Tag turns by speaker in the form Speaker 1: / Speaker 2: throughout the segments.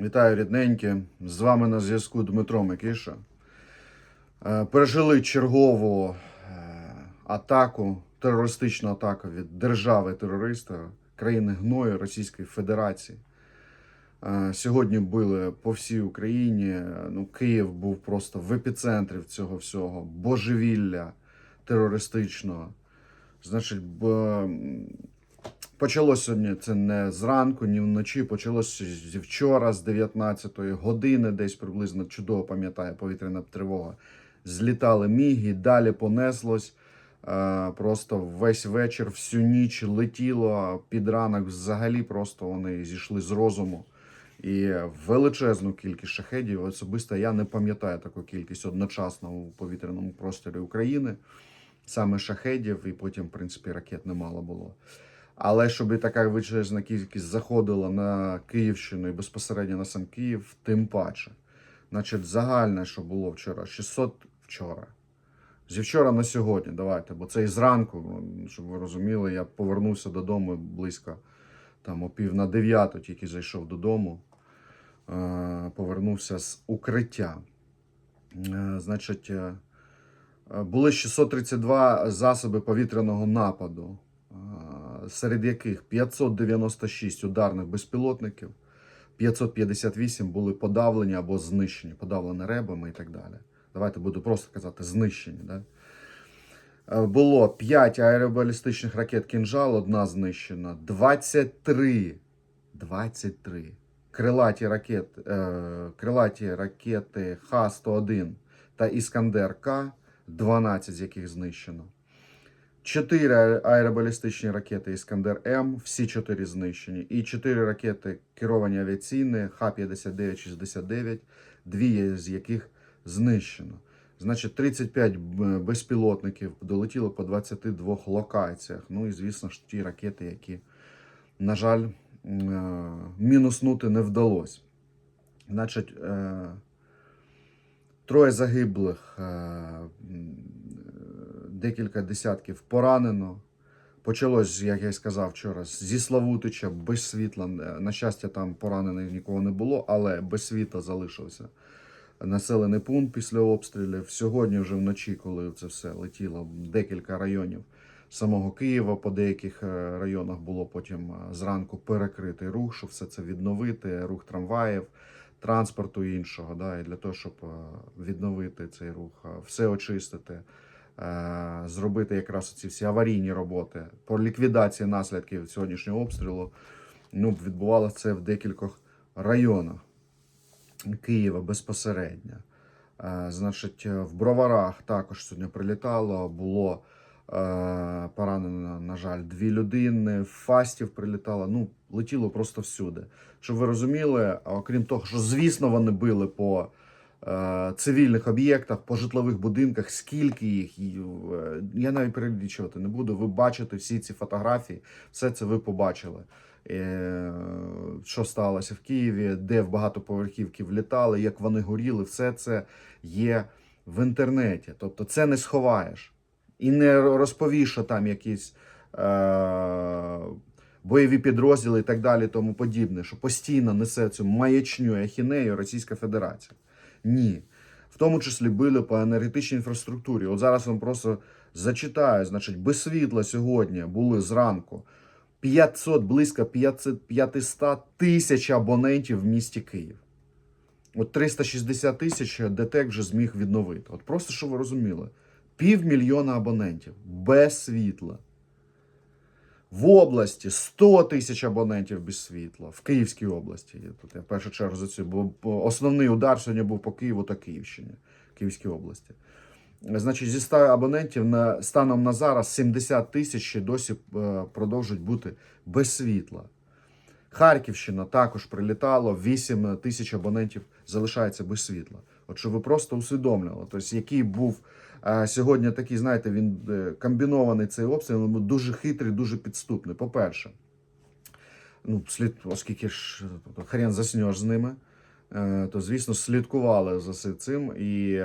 Speaker 1: Вітаю рідненькі. З вами на зв'язку Дмитро Микиша. Е, Пережили чергову е, атаку, терористичну атаку від держави-терориста, країни гною Російської Федерації. Е, Сьогодні били по всій Україні. Ну, Київ був просто в епіцентрі цього всього божевілля терористичного. Значить, Почалося це не зранку, ні вночі. Почалося зі вчора, з 19-ї години, десь приблизно чудово пам'ятаю повітряна тривога. Злітали міги, далі понеслось. Е, Просто весь вечір, всю ніч летіло. Під ранок взагалі просто вони зійшли з розуму. І величезну кількість шахедів. Особисто я не пам'ятаю таку кількість одночасно у повітряному просторі України. Саме шахедів, і потім, в принципі, ракет немало було. Але щоб така величезна кількість заходила на Київщину і безпосередньо на сам Київ, тим паче. Значить, загальне, що було вчора, 600 вчора. Зі вчора на сьогодні, давайте, бо це і зранку, щоб ви розуміли, я повернувся додому близько там, о пів на дев'яту, тільки зайшов додому, е, повернувся з укриття. Е, Значить, е, були 632 засоби повітряного нападу, серед яких 596 ударних безпілотників, 558 були подавлені або знищені, подавлені ребами і так далі. Давайте буду просто казати знищені. Да? Е, Було 5 аеробалістичних ракет «Кінжал», одна знищена, 23, 23 крилаті, ракет, е, крилаті ракети Х-101 та Іскандер-К, 12 з яких знищено. 4 аеробалістичні ракети Іскандер М, всі 4 знищені. І 4 ракети керовані авіаційні Х-59-69, дві з яких знищено. Значить, 35 безпілотників долетіло по 22 локаціях. Ну і, звісно ж, ті ракети, які, на жаль, е, мінуснути не вдалося. Значить, е, троє загиблих, е, декілька десятків поранено. Почалось, як я й сказав вчора, зі Славутича без світла. Е, На щастя, там поранених нікого не було, але без світла залишився населений пункт після обстрілів. Сьогодні, вже вночі, коли це все летіло, декілька районів самого Києва, по деяких е, районах було потім е, зранку перекритий рух, щоб все це відновити, рух трамваїв, транспорту іншого. Да, і для того, щоб відновити цей рух, все очистити. Е, Зробити якраз ці всі аварійні роботи по ліквідації наслідків сьогоднішнього обстрілу ну, відбувалося це в декількох районах. Києва безпосередньо. Е, Значить, в Броварах також сьогодні прилітало. Було е, поранено, на жаль, дві людини. В Фастів прилітало. Ну, летіло просто всюди. Щоб ви розуміли, окрім того, що звісно вони били по цивільних об'єктах, по житлових будинках, скільки їх, е, я навіть перелічувати не буду. Ви бачите всі ці фотографії, все це ви побачили. Е, що сталося в Києві, де в багатоповерхівки влітали, як вони горіли, все це є в інтернеті. Тобто це не сховаєш. І не розповіш, що там якісь е- бойові підрозділи і так далі, тому подібне, що постійно несе цю маячню ахінею Російська Федерація. Ні. В тому числі били по енергетичній інфраструктурі. От зараз вам просто зачитаю, значить, без світла сьогодні були зранку 500, близько 500, 500 тисяч абонентів в місті Київ. От 360 тисяч ДТЕК вже зміг відновити. От просто щоб ви розуміли, півмільйона абонентів без світла. В області 100 тисяч абонентів без світла. В Київській області. Я Тут я в першу чергу за це, бо основний удар сьогодні був по Києву та Київщині, Київській області. Значить, зі 100 абонентів на станом на зараз 70 тисяч ще досі е, продовжують бути без світла. Харківщина також прилітало, 8 тисяч абонентів залишається без світла. От щоб ви просто усвідомлювали, тобто, який був а, сьогодні такий, знаєте, він е, комбінований цей обстріл, він дуже хитрий, дуже підступний. По-перше, ну, слід, оскільки ж тобто, хрен заснеш з ними, е, то звісно слідкували за цим. І,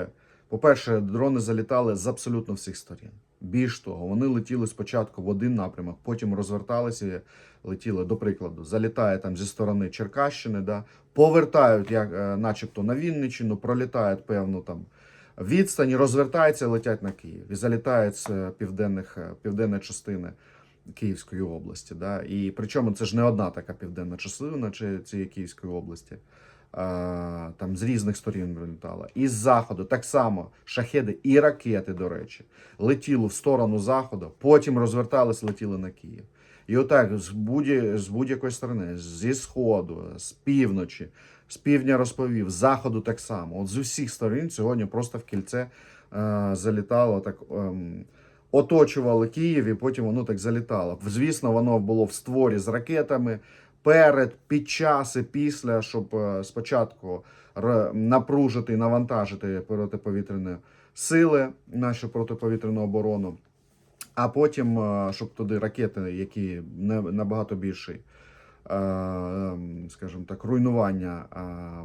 Speaker 1: по-перше, дрони залітали з абсолютно всіх сторін. Більш того, вони летіли спочатку в один напрямок, потім розверталися, летіли, до прикладу, залітає там зі сторони Черкащини, да, повертають, як, е, начебто, на Вінниччину, пролітають певну там відстані, розвертаються, летять на Київ і залітають з е, південних, е, південної частини Київської області. Да. І причому це ж не одна така південна частина цієї Київської області. А, там з різних сторін прилітала. І з заходу так само шахеди і ракети, до речі, летіли в сторону заходу, потім розвертались, летіли на Київ. І отак з, будь- з будь-якої сторони, зі сходу, з півночі, з півдня розповів, з заходу так само. От з усіх сторін сьогодні просто в кільце е, залітало так. ем, оточували Київ, і потім воно так залітало. Звісно, воно було в створі з ракетами перед, під час і після, щоб е, спочатку напружити і навантажити протиповітряні сили, нашу протиповітряну оборону. А потім, е, щоб туди ракети, які набагато більший, е, ем, скажімо так, руйнування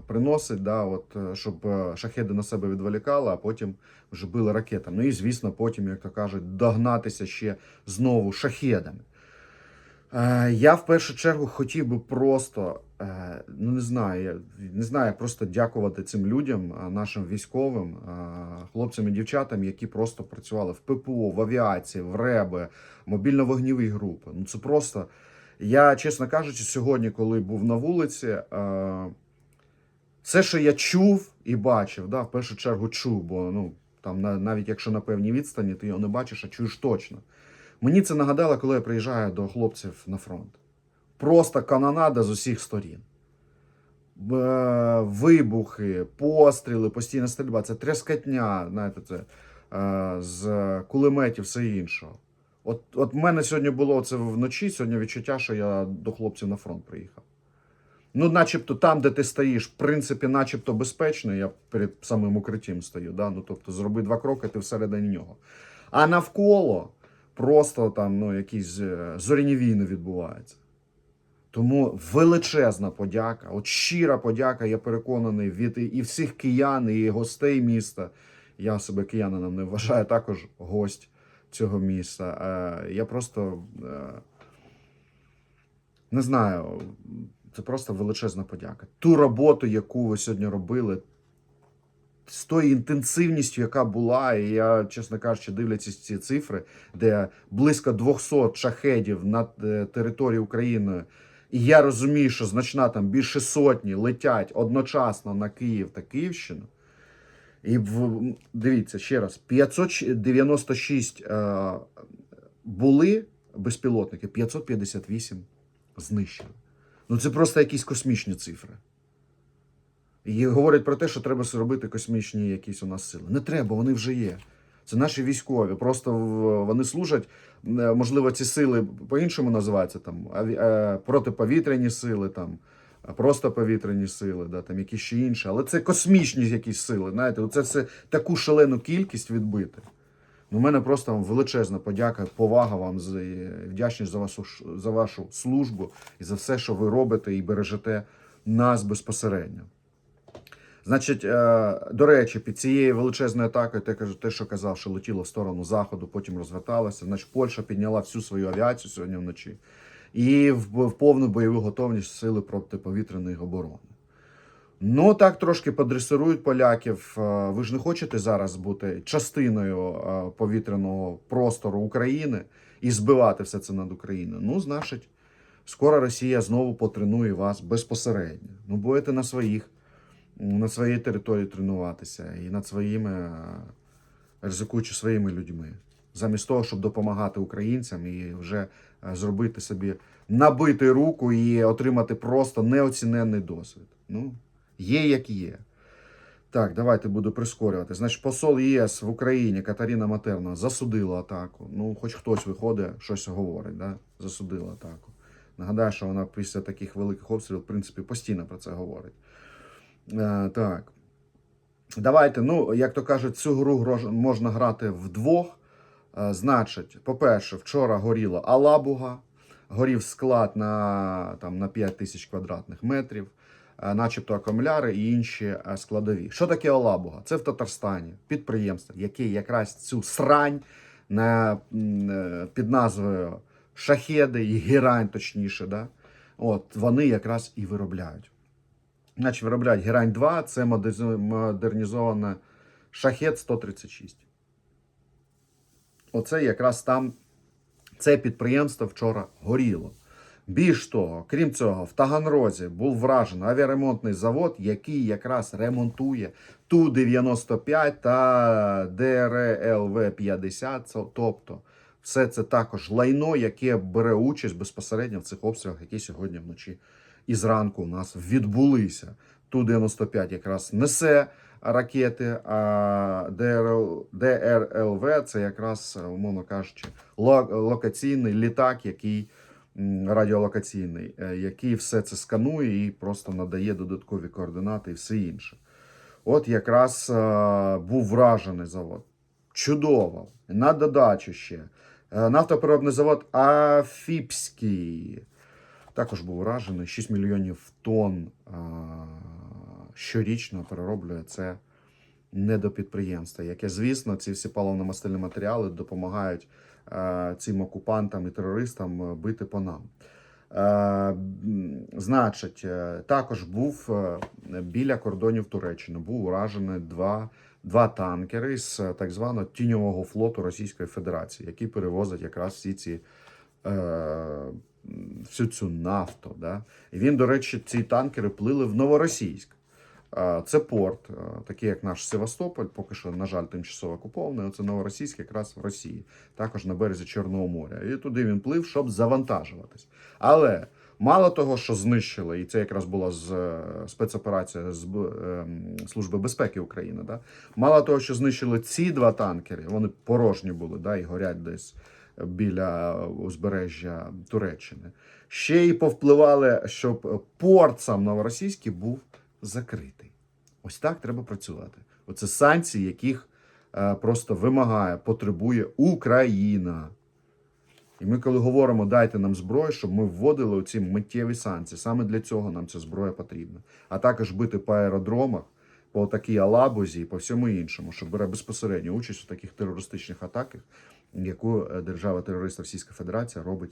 Speaker 1: приносить, да, от, щоб шахеди на себе відволікали, а потім вже били ракетами. Ну і звісно, потім, як то кажуть, догнатися ще знову шахедами. Е, Я в першу чергу хотів би просто, е, ну не знаю, не знаю, просто дякувати цим людям, е, нашим військовим, хлопцям і дівчатам, які просто працювали в ППО, в авіації, в РЕБи, мобільно-вогніві групи. Ну це просто. Я, чесно кажучи, сьогодні, коли був на вулиці, все, що я чув і бачив, да, в першу чергу чув, бо ну, там на- навіть якщо на певній відстані, ти його не бачиш, а чуєш точно. Мені це нагадало, коли я приїжджаю до хлопців на фронт. Просто канонада з усіх сторін. Вибухи, постріли, постійна стрільба, це трескотня, знаєте, це е, з кулеметів, все іншого. От, от мене сьогодні було це вночі, сьогодні відчуття, що я до хлопців на фронт приїхав. Ну, начебто, там, де ти стоїш, в принципі, начебто безпечно, я перед самим укриттям стою. Да? Ну, тобто, зроби два кроки, ти всередині нього. А навколо просто там ну, якісь е, зоряні війни відбуваються. Тому величезна подяка, от щира подяка, я переконаний, від і- всіх киян, і гостей міста. Я себе киянином не вважаю, також гость цього міста. Е, Я просто е, не знаю, це просто величезна подяка. Ту роботу, яку ви сьогодні робили, з тою інтенсивністю, яка була, і я, чесно кажучи, дивлячись ці цифри, де близько 200 шахедів на е, території України, і я розумію, що значна там більше сотні летять одночасно на Київ та Київщину. І дивіться ще раз: 596 е, були безпілотники, 558 знищили. Ну це просто якісь космічні цифри. І говорять про те, що треба зробити космічні якісь у нас сили. Не треба, вони вже є. Це наші військові. Просто вони служать. е, Можливо, ці сили по-іншому називаються там е, протиповітряні сили, там просто повітряні сили, да, там якісь ще інші. Але це космічні якісь сили. Знаєте, це все таку шалену кількість відбити. Ну, У мене просто величезна подяка, повага вам за вдячність за вашу за вашу службу і за все, що ви робите і бережете нас безпосередньо. Значить, е, до речі, під цією величезною атакою, те, кажу, те, що казав, що летіло в сторону заходу, потім розверталося. Значить, Польща підняла всю свою авіацію сьогодні вночі і в, повну бойову готовність сили протиповітряної оборони. Ну, так трошки подресирують поляків. Е, Ви ж не хочете зараз бути частиною е, повітряного простору України і збивати все це над Україною. Ну, значить, скоро Росія знову потренує вас безпосередньо. Ну, будете на своїх на своїй території тренуватися і над своїми, е, ризикуючи своїми людьми, замість того, щоб допомагати українцям і вже е, зробити собі набити руку і отримати просто неоціненний досвід. Ну, є як є. Так, давайте буду прискорювати. Значить, посол ЄС в Україні Катерина Матерна засудила атаку. Ну, хоч хтось виходить, щось говорить, да? засудила атаку. Нагадаю, що вона після таких великих обстрілів, в принципі, постійно про це говорить. Е, так. Давайте, ну, як то кажуть, цю гру можна грати вдвох. Е, значить, по-перше, вчора горіла Алабуга, горів склад на, там, на 5 тисяч квадратних метрів, е, начебто акумуляри і інші складові. Що таке Алабуга? Це в Татарстані підприємство, яке якраз цю срань на, під назвою Шахеди і Герань, точніше. Да? От, вони якраз і виробляють. Значить, виробляють Герань 2, це модернізована Шахет 136. Оце якраз там це підприємство вчора горіло. Більш того, крім цього, в Таганрозі був вражений авіаремонтний завод, який якраз ремонтує Ту-95 та ДРЛВ-50. Тобто, все це також лайно, яке бере участь безпосередньо в цих обстрілах, які сьогодні вночі і зранку у нас відбулися. Ту-95 якраз несе ракети, а ДРЛ, ДРЛВ це якраз, умовно кажучи, локаційний літак, який радіолокаційний, е, який все це сканує і просто надає додаткові координати і все інше. От якраз е, був вражений завод. Чудово. На додачу ще. Е, Нафтопереробний завод Афіпський. Також був вражений. 6 мільйонів тонн щорічно перероблює це недопідприємство, яке, звісно, ці всі паливно-мастильні матеріали допомагають цим окупантам і терористам е, бити по нам. Е, значить, е, також був біля кордонів Туреччини, був уражений два, два танкери з так званого тіньового флоту Російської Федерації, які перевозять якраз всі ці. Всю цю нафту. Да? І він, до речі, ці танкери плили в Новоросійськ. Це порт, такий як наш Севастополь, поки що, на жаль, тимчасово окупований. Це Новоросійськ якраз в Росії, також на березі Чорного моря. І туди він плив, щоб завантажуватись. Але мало того, що знищили, і це якраз була з е, спецоперація з ем, Служби безпеки України. Да? Мало того, що знищили ці два танкери, вони порожні були, да, і горять десь біля узбережжя Туреччини. Ще й повпливали, щоб порт сам новоросійський був закритий. Ось так треба працювати. Оце санкції, яких е, просто вимагає, потребує Україна. І ми, коли говоримо, дайте нам зброю, щоб ми вводили оці миттєві санкції. Саме для цього нам ця зброя потрібна. А також бити по аеродромах, по такій Алабузі і по всьому іншому, що бере безпосередню участь у таких терористичних атаках, яку е, держава-терорист Російська Федерація робить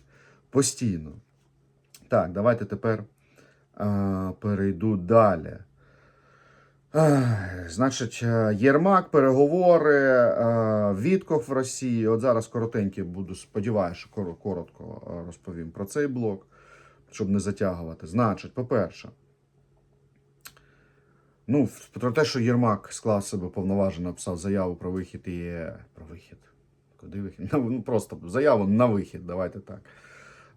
Speaker 1: постійно. Так, давайте тепер е, перейду далі. Ех, Значить, е, Єрмак, переговори, е, Вітков в Росії. От зараз коротенькі буду, сподіваюся, коротко е, розповім про цей блок, щоб не затягувати. Значить, по-перше, ну, про те, що Єрмак склав себе повноважено, написав заяву про вихід і е, про вихід. Куди вихід? Ну, просто заяву на вихід, давайте так.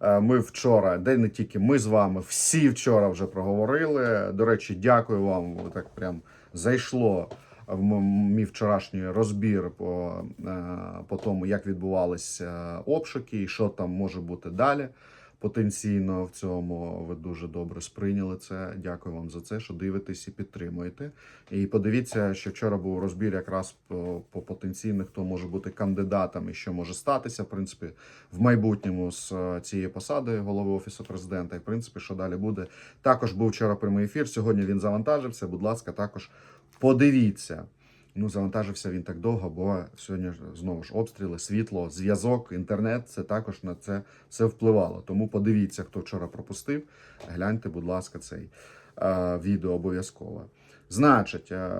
Speaker 1: Е, Ми вчора, де не тільки ми з вами, всі вчора вже проговорили. До речі, дякую вам. Так прям зайшло в мій вчорашній розбір по, е, по тому, як відбувалися обшуки і що там може бути далі. Потенційно в цьому ви дуже добре сприйняли це. Дякую вам за це, що дивитесь і підтримуєте. І подивіться, що вчора був розбір якраз по, по потенційних, хто може бути кандидатом і що може статися, в принципі, в майбутньому з е, цієї посади голови офісу президента. І в принципі, що далі буде. Також був вчора прямий ефір. Сьогодні він завантажився. Будь ласка, також подивіться. Ну, завантажився він так довго, бо сьогодні знову ж обстріли, світло, зв'язок, інтернет. Це також на це все впливало. Тому подивіться, хто вчора пропустив. Гляньте, будь ласка, цей е, відео обов'язково. Значить, е,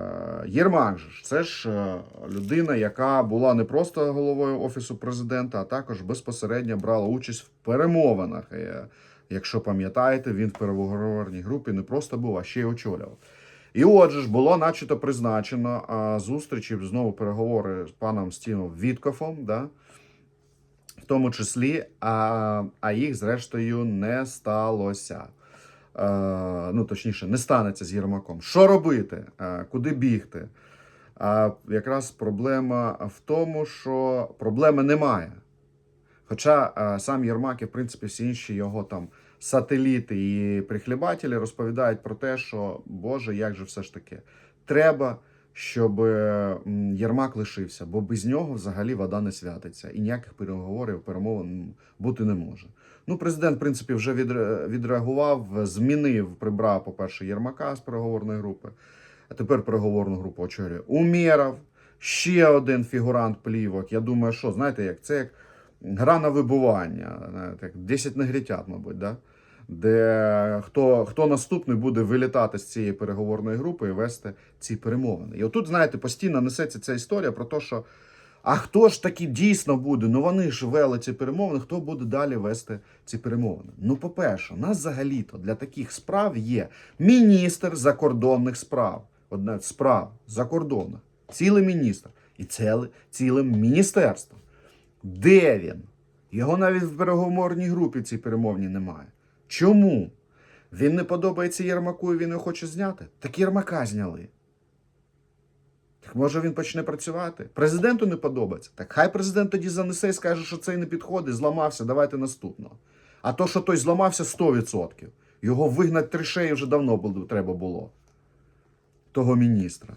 Speaker 1: Єрмак ж це ж е, людина, яка була не просто головою офісу президента, а також безпосередньо брала участь в перемовинах. Е, Якщо пам'ятаєте, він в переговорній групі не просто був, а ще й очолював. І отже ж було начебто призначено а, зустрічі знову переговори з паном Стівом Віткофом, да? в тому числі, а, а їх зрештою не сталося. Е, ну, точніше, не станеться з Єрмаком. Що робити? Е, куди бігти? А якраз проблема в тому, що проблеми немає. Хоча е, сам Єрмак і, в принципі, всі інші його там сателіти і прихлібателі розповідають про те, що Боже, як же все ж таки, треба, щоб е, Єрмак лишився, бо без нього взагалі вода не святиться і ніяких переговорів, перемовин бути не може. Ну, президент, в принципі, вже відре- відреагував, змінив, прибрав, по-перше, Єрмака з переговорної групи, а тепер переговорну групу очолює Умєров. Ще один фігурант плівок. Я думаю, що знаєте, як це як гра на вибування, знаєте, як 10 негритят, мабуть, да? Де хто, хто наступний буде вилітати з цієї переговорної групи і вести ці перемовини. І отут, знаєте, постійно несеться ця історія про те, що а хто ж таки дійсно буде? Ну вони ж вели ці перемовини, хто буде далі вести ці перемовини? Ну, по-перше, нас взагалі-то для таких справ є міністр закордонних справ. Одне справ закордонних, цілий міністр і ціле, ціле міністерство. Де він? Його навіть в переговорній групі цій перемовній немає. Чому? Він не подобається Єрмаку і він його хоче зняти? Так Єрмака зняли. Так може він почне працювати? Президенту не подобається. Так хай президент тоді занесе і скаже, що цей не підходить, зламався, давайте наступного. А то, що той зламався 100%. Його вигнати тришеї вже давно було, треба було. Того міністра.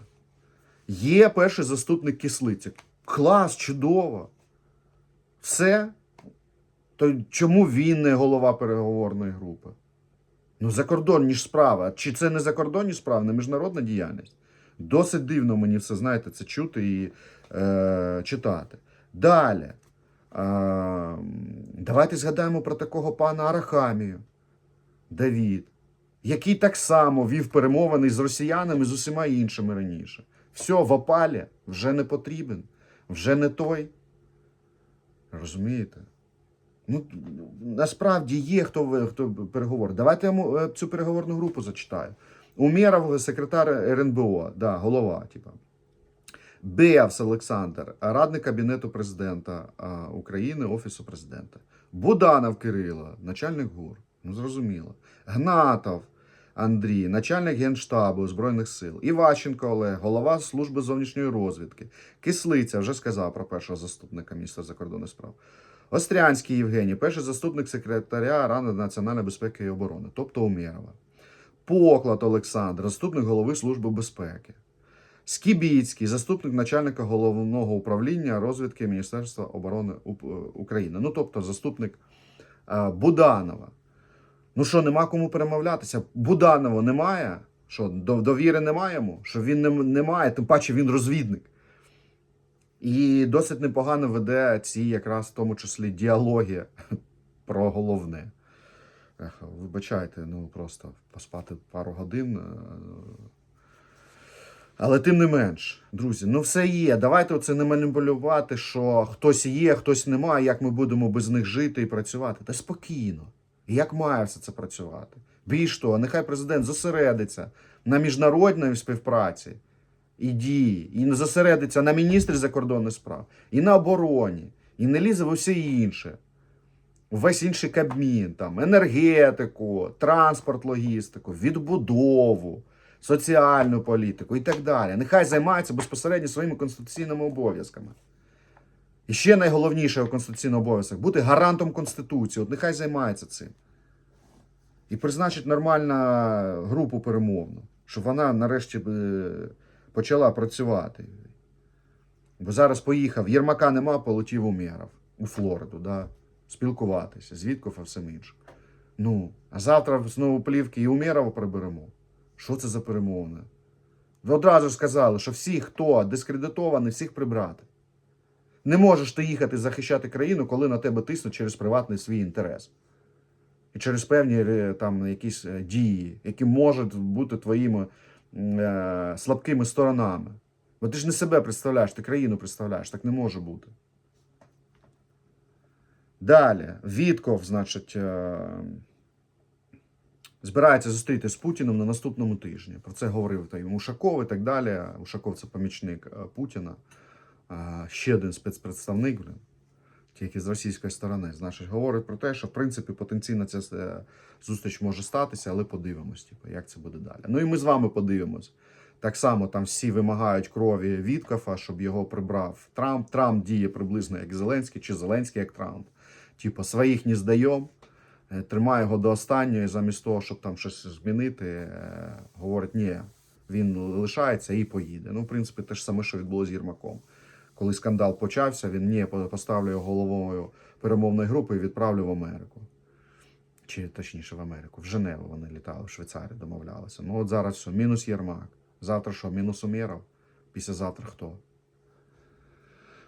Speaker 1: Є перший заступник кислиця. Клас, чудово. Все. То чому він не голова переговорної групи? Ну, закордонні ж справи. Чи це не закордонні справи, не міжнародна діяльність? Досить дивно мені все, знаєте, це чути і е, читати. Далі. Е, давайте згадаємо про такого пана Арахамію, Давід, який так само вів перемовини з росіянами, з усіма іншими раніше. Все, в опалі вже не потрібен, вже не той. Розумієте? Ну, насправді є хто, хто переговорить. Давайте я е, цю переговорну групу зачитаю. Умєров, секретар РНБО, да, голова, типа. Беявс Олександр, радник Кабінету президента України, Офісу президента. Буданов Кирило, начальник ГУР. Ну, зрозуміло. Гнатов Андрій, начальник Генштабу Збройних сил. Іващенко Олег, голова служби зовнішньої розвідки. Кислиця, вже сказав про першого заступника міністра закордонних справ. Острянський Євгеній, перший заступник секретаря Ради національної безпеки і оборони, тобто Умєрова. Поклад Олександр, заступник голови Служби безпеки. Скібіцький, заступник начальника головного управління розвідки Міністерства оборони України. Ну, тобто, заступник е, Буданова. Ну що, нема кому перемовлятися? Буданова немає. Що, довіри немає йому? Що він не має, тим паче він розвідник. І досить непогано веде ці якраз в тому числі діалоги про головне. Вибачайте, ну просто поспати пару годин. е, Але тим не менш, друзі, ну все є. Давайте оце не маніпулювати, що хтось є, хтось немає, як ми будемо без них жити і працювати. Та спокійно. Як має все це працювати? Більш того, нехай президент зосередиться на міжнародній співпраці і дії, і зосередиться на міністрі закордонних справ, і на обороні, і не лізе в усе інше. Весь інший кабмін, там, енергетику, транспорт, логістику, відбудову, соціальну політику і так далі. Нехай займається безпосередньо своїми конституційними обов'язками. І ще найголовніше у конституційних обов'язках бути гарантом Конституції. От нехай займається цим. І призначить нормальну групу перемовну, щоб вона нарешті е, почала працювати. Бо зараз поїхав, Єрмака нема, полетів у Меров, у Флориду, да, спілкуватися з Вітков і всім. Ну, а завтра знову плівки і Умєрова приберемо. Що це за перемовини? Ви одразу сказали, що всі, хто дискредитований, всіх прибрати. Не можеш ти їхати захищати країну, коли на тебе тиснуть через приватний свій інтерес. І через певні е, там якісь е, дії, які можуть бути твоїми е, слабкими сторонами. Бо ти ж не себе представляєш, ти країну представляєш, так не може бути. Далі, Вітков, значить, е, збирається зустрітися з Путіним на наступному тижні. Про це говорив та Ушаков і так далі. Ушаков це помічник е, Путіна. Ще один спецпредставник, тільки з російської сторони. Значить, говорить про те, що в принципі потенційно ця е, зустріч може статися, але подивимось, типу, як це буде далі. Ну і ми з вами подивимось. Так само там всі вимагають крові Віткафа, щоб його прибрав Трамп. Трамп діє приблизно як Зеленський, чи Зеленський як Трамп. Типу, своїх не здаємо, е, тримає його до останнього, замість того, щоб там щось змінити, е, говорить, ні, він лишається і поїде. Ну, в принципі, те ж саме, що відбулося з Єрмаком. Коли скандал почався, він ні, поставлю головою перемовної групи і відправлю в Америку. Чи точніше в Америку, в Женеву вони літали, в Швейцарію домовлялися. Ну от зараз все, мінус Єрмак. Завтра що, мінус Умєров? Післязавтра хто?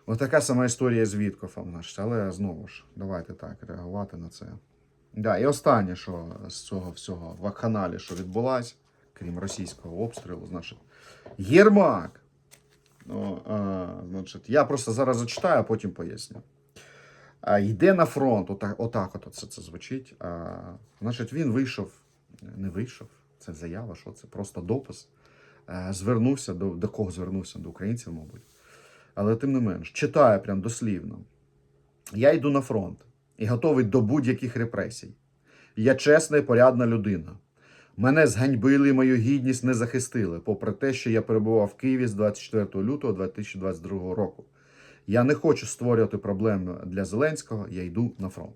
Speaker 1: Отака сама історія з Віткофом, але знову ж, давайте так реагувати на це. Да, і останнє, що з цього всього вакханалії, що відбулось, крім російського обстрілу, значить, Єрмак. Значить, я просто зараз зачитаю, а потім поясню. А, йде на фронт, отак, отак от це, це звучить. А, значить, він вийшов, не вийшов, це заява, що це просто допис. А, звернувся до, до кого звернувся? До українців, мабуть. Але тим не менш, читаю прям дослівно. Я йду на фронт і готовий до будь-яких репресій. Я чесна і порядна людина. Мене зганьбили, мою гідність не захистили, попри те, що я перебував в Києві з 24 лютого 2022 року. Я не хочу створювати проблем для Зеленського, я йду на фронт.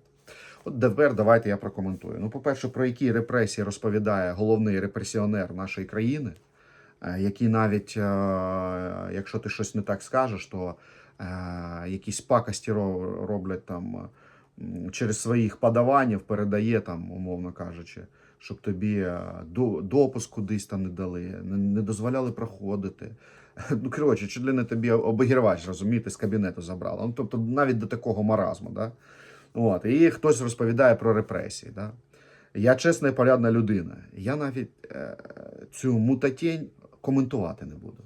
Speaker 1: От тепер давайте я прокоментую. Ну, по-перше, про які репресії розповідає головний репресіонер нашої країни, е, який навіть, е, якщо ти щось не так скажеш, то е, якісь пакості роблять там через своїх подаванів, передає там, умовно кажучи, щоб тобі е, до- допуск кудись там не дали, не, дозволяли проходити. Ну, коротше, чи не тобі обігрівач, розумієте, з кабінету забрали. Ну, тобто навіть до такого маразму. Да? От, і хтось розповідає про репресії. Да? Я чесна і порядна людина. Я навіть е, цю мутатінь коментувати не буду.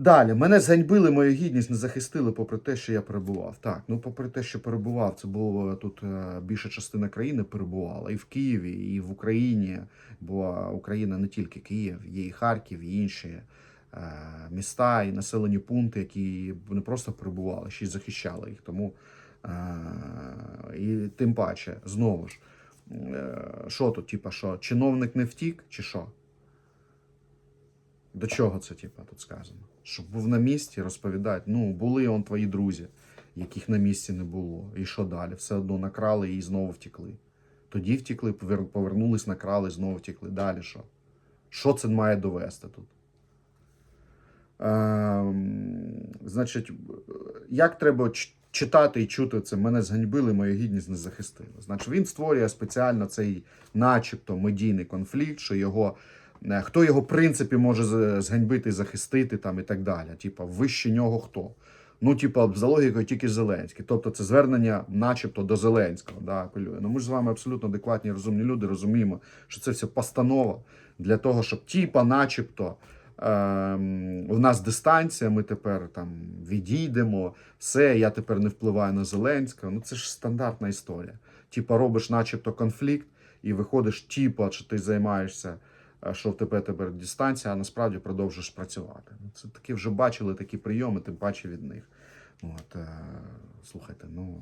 Speaker 1: Далі, мене зганьбили, мою гідність не захистили, попри те, що я перебував. Так, ну попри те, що перебував, це було тут е, більша частина країни перебувала і в Києві, і в Україні. Бо Україна не тільки Київ, є і Харків, і інші е, міста, і населені пункти, які не просто перебували, ще й захищали їх. Тому е, і тим паче, знову ж, е, що тут, типа, що чиновник не втік, чи що? До чого це, типа, тут сказано? Щоб був на місці, розповідати, ну, були он твої друзі, яких на місці не було. І що далі? Все одно накрали і знову втекли. Тоді повер- повернулись, накрали, знову втекли. Далі що? Що це має довести тут? Ем, значить, як треба читати і чути це? Мене зганьбили, мою гідність не захистили. Значить, він створює спеціально цей, начебто, медійний конфлікт, що його. Хто його, в принципі, може зганьбити, захистити там і так далі. Типа, вище нього хто? Ну, типа, за логікою тільки Зеленський. Тобто це звернення, начебто, до Зеленського. Да, апелює. Ну, ми ж з вами абсолютно адекватні, розумні люди, розуміємо, що це все постанова для того, щоб типа, начебто, ем, у нас дистанція, ми тепер там відійдемо, все, я тепер не впливаю на Зеленського. Ну, це ж стандартна історія. Типа, робиш, начебто, конфлікт, і виходиш, типа, що ти займаєшся що в тебе тепер дистанція, а насправді продовжуєш працювати. Ну, Це такі вже бачили такі прийоми, тим паче від них. От, е, слухайте, ну.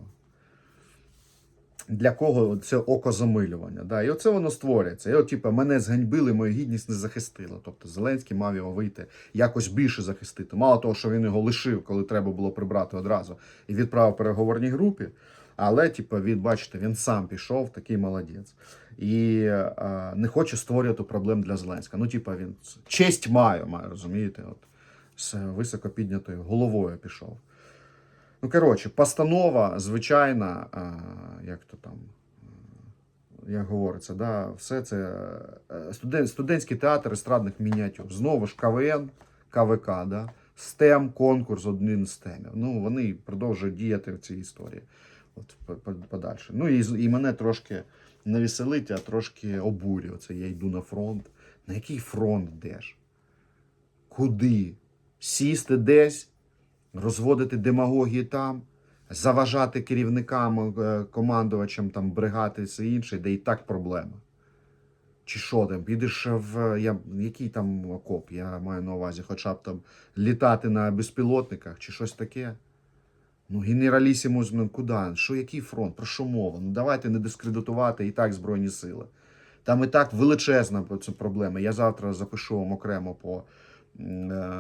Speaker 1: Для кого це окозамилювання? Да? І оце воно створюється. І от, типу, мене зганьбили, мою гідність не захистила. Тобто Зеленський мав його вийти якось більше захистити. Мало того, що він його лишив, коли треба було прибрати одразу, і відправив переговорній групі. Але, типу, він, бачите, він сам пішов, такий молодець. І е, не хоче створювати проблем для Зеленського. Ну, типу, він честь має, має, розумієте? От, з високо піднятою головою пішов. Ну, коротше, постанова звичайна, а, як то там, е, як говориться, да, все це е, студент, студентський театр естрадних мініатюр. Знову ж КВН, КВК, да, STEM, конкурс, один з темів. Ну, вони продовжують діяти в цій історії. От, по- по- подальше. Ну і, і мене трошки не веселить, а трошки обурює. Це я йду на фронт. На який фронт йдеш? Куди? Сісти десь, розводити демагогії там, заважати керівникам, е, командувачам там, бригад все інше, де і так проблема. Чи що там, підеш в я, який там окоп, я маю на увазі, хоча б там літати на безпілотниках чи щось таке. Ну, генералісімус, ну куди? Що, який фронт? Про що мова? Ну давайте не дискредитувати і так Збройні сили. Там і так величезна проблема. Я завтра запишу вам окремо по, е,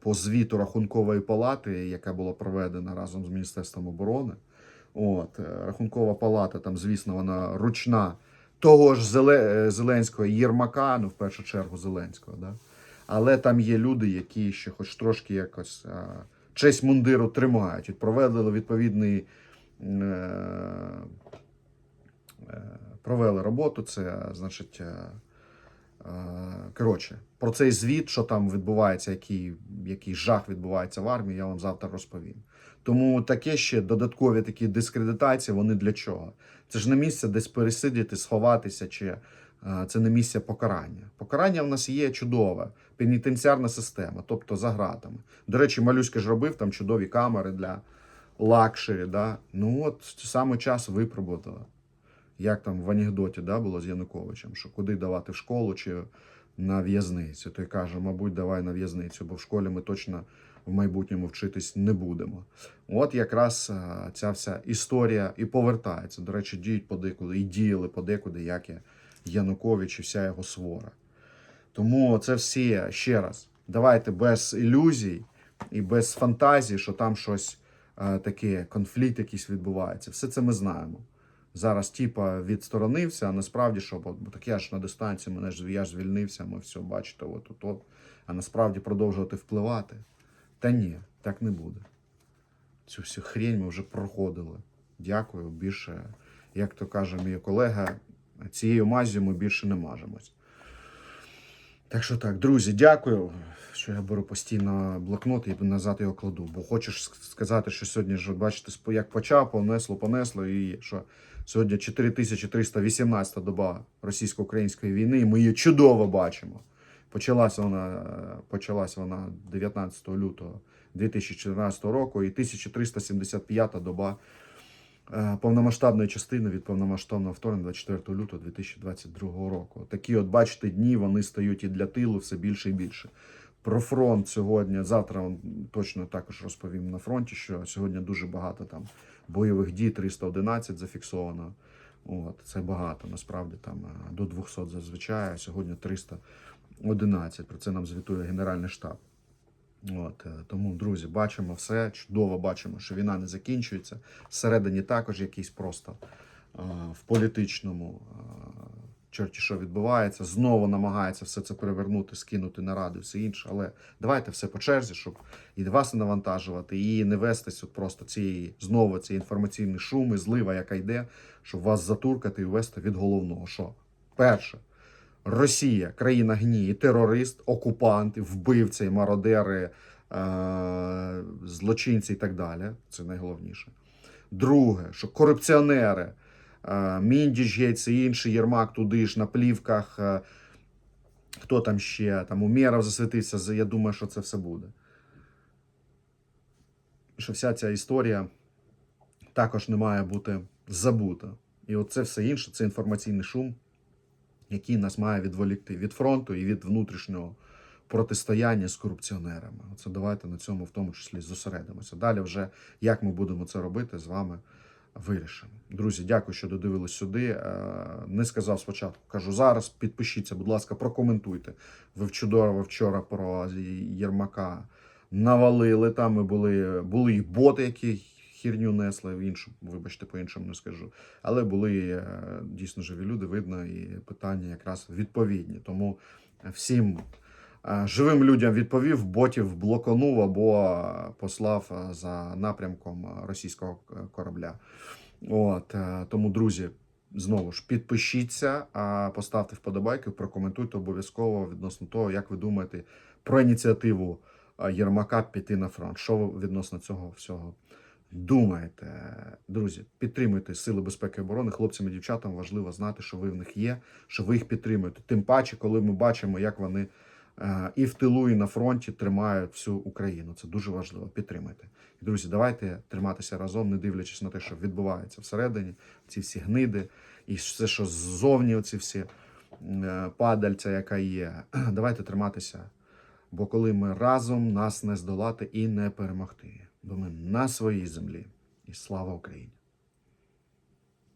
Speaker 1: по звіту Рахункової палати, яка була проведена разом з Міністерством оборони. От, е, Рахункова палата, там, звісно, вона ручна того ж е, Зеленського Єрмака, ну, в першу чергу Зеленського. Да? Але там є люди, які ще хоч трошки якось честь мундиру тримають. Провели відповідний. Е, е, провели роботу. Це, значить, е, Коротше, про цей звіт, що там відбувається, який, який жах відбувається в армії, я вам завтра розповім. Тому таке ще додаткові такі дискредитації, вони для чого? Це ж не місце десь пересидіти, сховатися, чи це не місце покарання. Покарання в нас є чудове, пенітенціарна система, тобто за гратами. До речі, Малюська ж робив там чудові камери для лакшері. Да? Ну от саме час випробувати. Як там в анекдоті да, було з Януковичем, що куди давати в школу чи на в'язницю. Той каже, мабуть, давай на в'язницю, бо в школі ми точно в майбутньому вчитись не будемо. От якраз ця вся історія і повертається. До речі, діють подекуди і діяли подекуди, як і Янукович і вся його свора. Тому це всі ще раз. Давайте без ілюзій і без фантазії, що там щось е, таке, конфлікт якийсь відбувається. Все це ми знаємо. Зараз, типа, відсторонився, а насправді, що бо так я ж на дистанції, мене ж я ж звільнився, ми все бачите, от, от, от. А насправді продовжувати впливати. Та ні, так не буде. Цю всю хрень ми вже проходили. Дякую. Більше, як то каже мій колега, цією мазю ми більше не мажемось. Так що так, друзі, дякую, що я беру постійно блокнот і назад його кладу. Бо хочеш сказати, що сьогодні ж, бачите, як почав, понесло, понесло, і що сьогодні 4318 доба російсько-української війни, і ми її чудово бачимо. Почалася вона, почалася вона 19 лютого 2014 року і 1375 доба повномасштабної частини від повномасштабного вторгнення 24 лютого 2022 року. Такі, от бачите, дні вони стають і для тилу все більше і більше. Про фронт сьогодні, завтра точно також розповім на фронті, що сьогодні дуже багато там бойових дій, 311 зафіксовано. От, це багато, насправді там е, до 200 зазвичай, а сьогодні 311. Про це нам звітує Генеральний штаб. От, е, тому, друзі, бачимо все, чудово бачимо, що війна не закінчується. Всередині також якийсь просто е, в політичному е, чорті, що відбувається. Знову намагається все це перевернути, скинути на ради, все інше. Але давайте все по черзі, щоб і вас не навантажувати, і не вестись от просто цієї знову ці інформаційні шуми, злива, яка йде, щоб вас затуркати і ввести від головного. Що? Перше. Росія, країна гнії, терорист, окупант, вбивці, мародери, е- злочинці і так далі. Це найголовніше. Друге, що корупціонери, е- Міндіч, Гейтс і інші, Єрмак туди ж на плівках. е, Хто там ще? Там Умєров засвітився. Я думаю, що це все буде. Що вся ця історія також не має бути забута. І от це все інше, це інформаційний шум який нас має відволікти від фронту і від внутрішнього протистояння з корупціонерами. Оце давайте на цьому в тому числі зосередимося. Далі, вже як ми будемо це робити, з вами вирішимо. Друзі, дякую, що додивились сюди. Е, Не сказав спочатку, кажу зараз. Підпишіться, будь ласка, прокоментуйте. Ви чудово вчора про Єрмака навалили. Там і були, були і боти, які хірню несли в іншому, вибачте, по-іншому не скажу. Але були е, дійсно живі люди, видно, і питання якраз відповідні. Тому всім е, живим людям відповів, ботів блоконув або послав е, за напрямком російського корабля. От тому, друзі, знову ж підпишіться, поставте вподобайки, прокоментуйте обов'язково відносно того, як ви думаєте про ініціативу Єрмака піти на фронт. Що ви відносно цього всього думаєте? Друзі, підтримуйте Сили безпеки і оборони. Хлопцям і дівчатам важливо знати, що ви в них є, що ви їх підтримуєте. Тим паче, коли ми бачимо, як вони е, і в тилу, і на фронті тримають всю Україну. Це дуже важливо. Підтримайте. І, друзі, давайте триматися разом, не дивлячись на те, що відбувається всередині, ці всі гниди, і все, що ззовні, оці всі е, падальця, яка є. Давайте триматися. Бо коли ми разом нас не здолати і не перемогти, бо ми на своїй землі. І слава Україні!